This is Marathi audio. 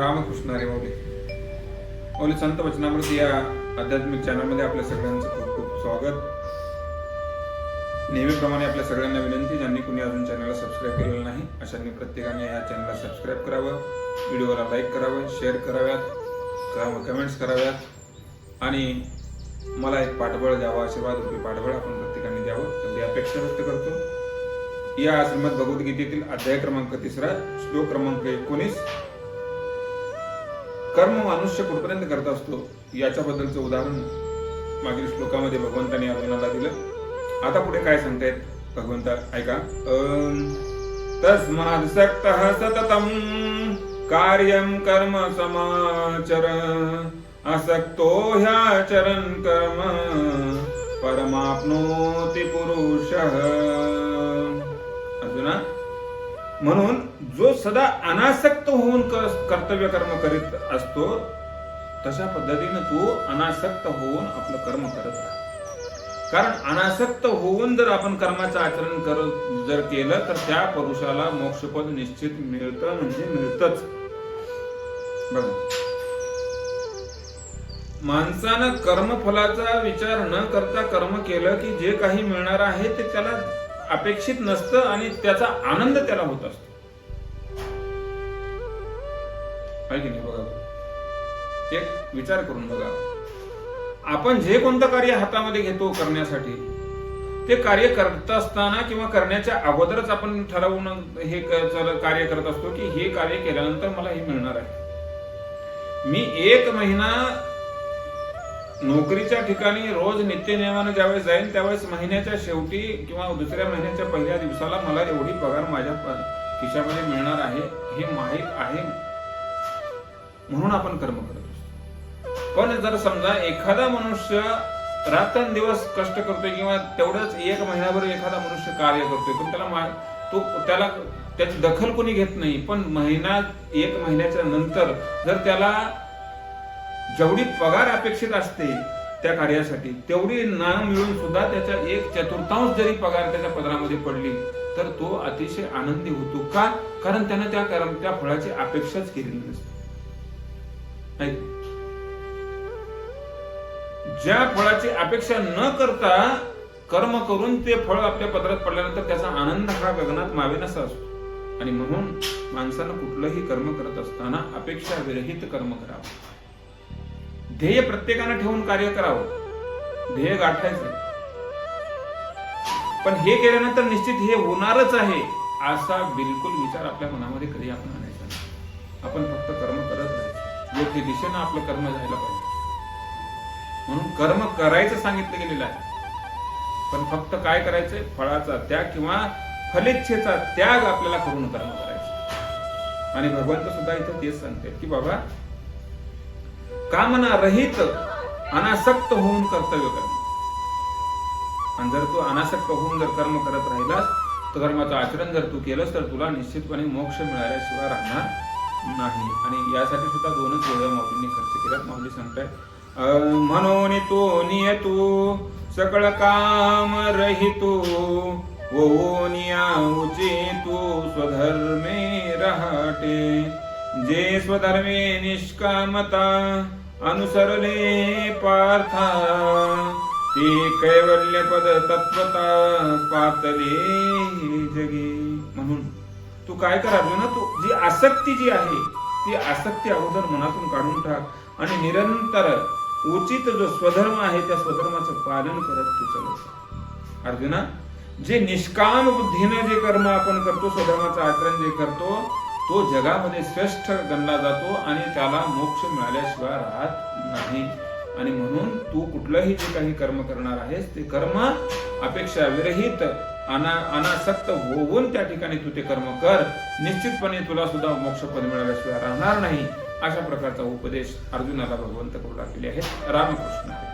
रामकृष्ण हरी माऊली माऊली संत वचनामृत या आध्यात्मिक चॅनलमध्ये आपल्या सगळ्यांचं खूप खूप स्वागत. नेहमीप्रमाणे आपल्या सगळ्यांना विनंती ज्यांनी कुणी अजून चॅनलला सबस्क्राईब केलेलं नाही अशांनी प्रत्येकाने या चॅनलला सबस्क्राईब करावं व्हिडिओला लाईक करावं शेअर कराव्यात कमेंट्स कराव्यात. आणि मला एक पाठबळ द्यावा आशीर्वाद रूपी पाठबळ आपण प्रत्येकाने द्यावं एवढी अपेक्षा व्यक्त करतो. या श्रीमद भगवद्गीतेतील अध्याय क्रमांक तिसरा श्लोक क्रमांक एकोणीस कर्म मनुष्य कुठपर्यंत करत असतो याच्याबद्दलचं उदाहरण मागील श्लोकामध्ये भगवंतांनी अर्जुनाला दिलं. आता पुढे काय सांगतायत? भगवंत ऐका. तस्माद सक्त सततम कार्यम कर्म समाचर असक्तो ह्याचरन् कर्म परमाप्नोति पुरुष। अर्जुना म्हणून जो सदा अनासक्त होऊन कर्तव्य कर्म करीत असतो तशा पद्धतीनं तू अनासक्त होऊन आपलं कर्म करत राहा कारण अनासक्त होऊन जर आपण कर्माचं आचरण करत जर केलं तर त्या पुरुषाला मोक्षपद निश्चित मिळतं म्हणजे मिळतच. बघा. माणसानं कर्मफलाचा विचार न करता कर्म केलं की जे काही मिळणार आहे ते त्याला अपेक्षित नसतं आणि त्याचा आनंद त्याला होत असतो. आहे की नाही बघा? एक विचार करून बघा. आपण जे कोणतं कार्य हातामध्ये घेतो करण्यासाठी ते कार्य करत असताना किंवा करण्याच्या अगोदरच आपण ठरवून हे कार्य करत असतो की हे कार्य केल्यानंतर मला हे मिळणार आहे. मी एक महिना नोकरीच्या ठिकाणी रोज नित्यनियमानं ज्यावेळेस जाईन त्यावेळेस महिन्याच्या शेवटी किंवा दुसऱ्या महिन्याच्या पहिल्या दिवसाला मला एवढी पगार माझ्या खिशामध्ये मिळणार आहे हे माहीत आहे. म्हणून आपण कर्म करत असतो. पण जर समजा एखादा मनुष्य रात्रंदिवस कष्ट करतोय किंवा तेवढंच एक महिनाभर एखादा मनुष्य कार्य करतोय पण त्याला तो त्याला त्याची दखल कोणी घेत नाही. पण महिना एक महिन्याच्या नंतर जर त्याला जेवढी पगार अपेक्षित असते त्या कार्यासाठी तेवढी ना मिळून सुद्धा त्याच्या एक चतुर्थांश जरी पगार त्याच्या पदरामध्ये पडली तर तो अतिशय आनंदी होतो. का? कारण त्यानं त्या कर्म त्या फळाची अपेक्षाच केलेली नसते. ज्या फळाची अपेक्षा न करता कर्म करून ते फळ आपल्या पदरात पडल्यानंतर त्याचा आनंद हा गगनात मावेनासा असतो. आणि म्हणून माणसानं कुठलंही कर्म करत असताना अपेक्षा विरहित कर्म करावं. ध्येय प्रत्येकानं ठेवून कार्य करावं. ध्येय गाठायचं. पण हे केल्यानंतर निश्चित हे होणारच आहे असा बिलकुल विचार आपल्या मनामध्ये कधी आपण आणायचा आपण फक्त कर्म करत नाही योग्य दिशेनं आपलं कर्म जायला पाहिजे. म्हणून कर्म करायचं सांगितलं गेलेलं आहे. पण फक्त काय करायचंय? फळाचा त्याग किंवा फलेच्छेचा त्याग आपल्याला करून कर्म करायचं. आणि भगवंत सुद्धा इथं तेच सांगतात की बाबा कामना रहित अनासक्त होऊन कर्तव्य करणे आणि जर तू अनासक्त होऊन जर कर्म करत राहिलास तर कर्माचं आचरण जर तू केलंस तर तुला निश्चितपणे मोक्ष मिळाल्याशिवाय राहणार नाही. आणि यासाठी सुद्धा दोनच गोळ्या माऊलींनी खर्च केला. माऊली सांगताय म्हणून तो नियतो सकळ काम रहितो ओनिया उचितू स्वधर्मे रहाटे. जे स्वधर्मे निष्कामता अनुसरले पार्था. ते कैवल्य पद तत्वता पातले जगे. म्हणून तू काय कर ना तू जी आसक्ती जी आहे ती आसक्ती अगोदर मनातून काढून टाक आणि निरंतर उचित जो स्वधर्म आहे त्या स्वधर्माचं पालन करत तू चल. अर्जुना जे निष्काम बुद्धीनं जे कर्म आपण करतो स्वधर्माचं आचरण जे करतो तो जगामध्ये श्रेष्ठ गणला जातो आणि त्याला मोक्ष मिळाल्याशिवाय राहत नाही. आणि म्हणून तू कुठलंही जे काही कर्म करणार आहेस ते कर्म अपेक्षा विरहित अना अनासक्त होऊन त्या ठिकाणी तू ते कर्म कर. निश्चितपणे तुला सुद्धा मोक्षपद मिळाल्याशिवाय राहणार नाही. अशा प्रकारचा उपदेश अर्जुनाला भगवंत करू लागलेले आहेत. रामकृष्ण.